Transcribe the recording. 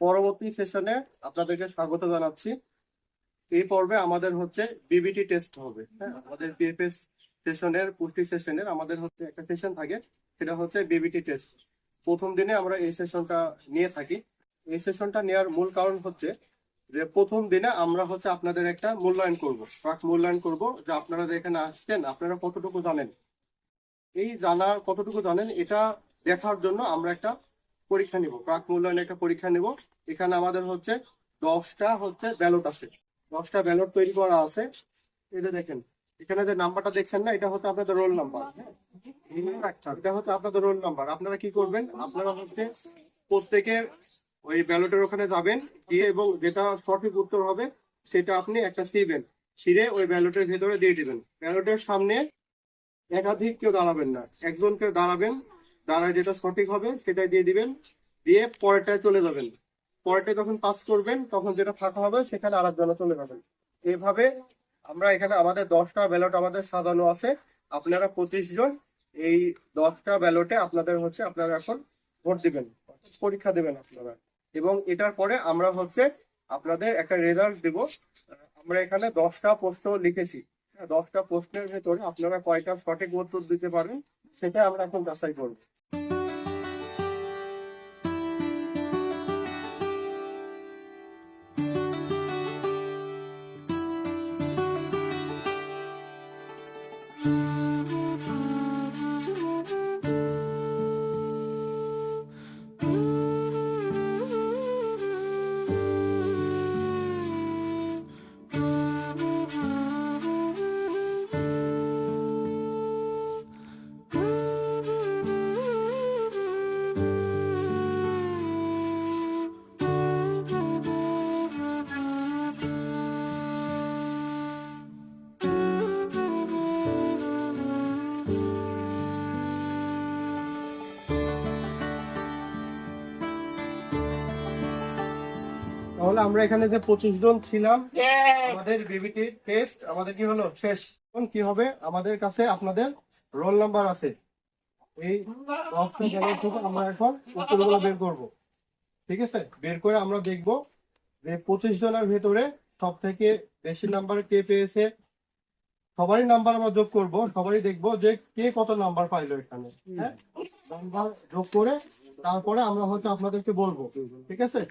পরবর্তী সেশনে আপনাদেরকে স্বাগত জানাচ্ছি। এই পর্বে আমাদের হচ্ছে বিবিটি টেস্ট হবে হ্যাঁ? আমাদের পিএফএস সেশনের পুষ্টি সেশনের আমাদের হচ্ছে একটা সেশন থাকে, সেটা হচ্ছে বিবিটি টেস্ট প্রথম দিনে আমরা এই সেশনটা নিয়ে থাকি। এই সেশনটা নেওয়ার মূল কারণ হচ্ছে যে প্রথম দিনে আমরা হচ্ছে আপনাদের একটা মূল্যায়ন করব। প্রাক মূল্যায়ন করব যে আপনারা এখানে আসছেন, আপনারা কতটুকু জানেন? এই জানার কতটুকু জানেন, এটা দেখার জন্য আমরা একটা পরীক্ষা নিব, প্রাক মূল্যায়নে একটা পরীক্ষা নিব। এখানে আমাদের হচ্ছে দশটা হচ্ছে ব্যালট আছে। দশটা ব্যালট তৈরি করা আছে। যে দেখেন, এখানে যে নাম্বারটা দেখছেন না, এটা হচ্ছে আপনাদের রোল নাম্বার। এটা হচ্ছে আপনাদের রোল নাম্বার। আপনারা কি করবেন, আপনারা হচ্ছে প্রত্যেকে ওই ব্যালটের ওখানে যাবেন, গিয়ে এবং যেটা সঠিক উত্তর হবে, সেটা আপনি একটা ছিঁড়বেন। ছিঁড়ে ওই ব্যালটের ভেতরে দিয়ে দিবেন। ব্যালটের সামনে একাধিক কেউ দাঁড়াবেন না। একজনকে দাঁড়াবেন দাঁড়ায় যেটা সঠিক হবে সেটাই দিয়ে দিবেন। দিয়ে পরেরটায় চলে যাবেন। পরেরটা যখন পাস করবেন তখন যেটা ফাঁকা হবে সেখানে আরেকজনে চলে যাবেন। এইভাবে আমরা এখানে আমাদের দশটা ব্যালট আমাদের সাজানো আছে। আপনারা পঁচিশ জন এই দশটা ব্যালটে আপনাদের হচ্ছে আপনারা এখন ভোট দিবেন পরীক্ষা দেবেন আপনারা। এবং এটার পরে আমরা হচ্ছে আপনাদের একটা রেজাল্ট দেব। আমরা এখানে দশটা প্রশ্ন লিখেছি। হ্যাঁ, দশটা প্রশ্নের ভেতরে আপনারা কয়টা সঠিক উত্তর দিতে পারেন সেটা আমরা এখন যাচাই করব। তাহলে আমরা এখানে যে পঁচিশ জন ছিলাম আমাদের বিবিটি টেস্ট আমাদের কি হলো? শেষ এখন কি হবে? আমাদের কাছে আপনাদের রোল নাম্বার আছে। এই থেকে আমরা এখন উত্তরগুলো বের করব। ঠিক আছে? বের করে আমরা দেখব যে পঁচিশ জনের ভেতরে সব থেকে বেশি নাম্বার কে পেয়েছে। সবারই নাম্বার আমরা যোগ করব সবারই দেখব যে কে কত নাম্বার পাইলো এখানে। হ্যাঁ? নাম্বার যোগ করে তারপরে আমরা হয়তো আপনাদেরকে বলব। ঠিক আছে?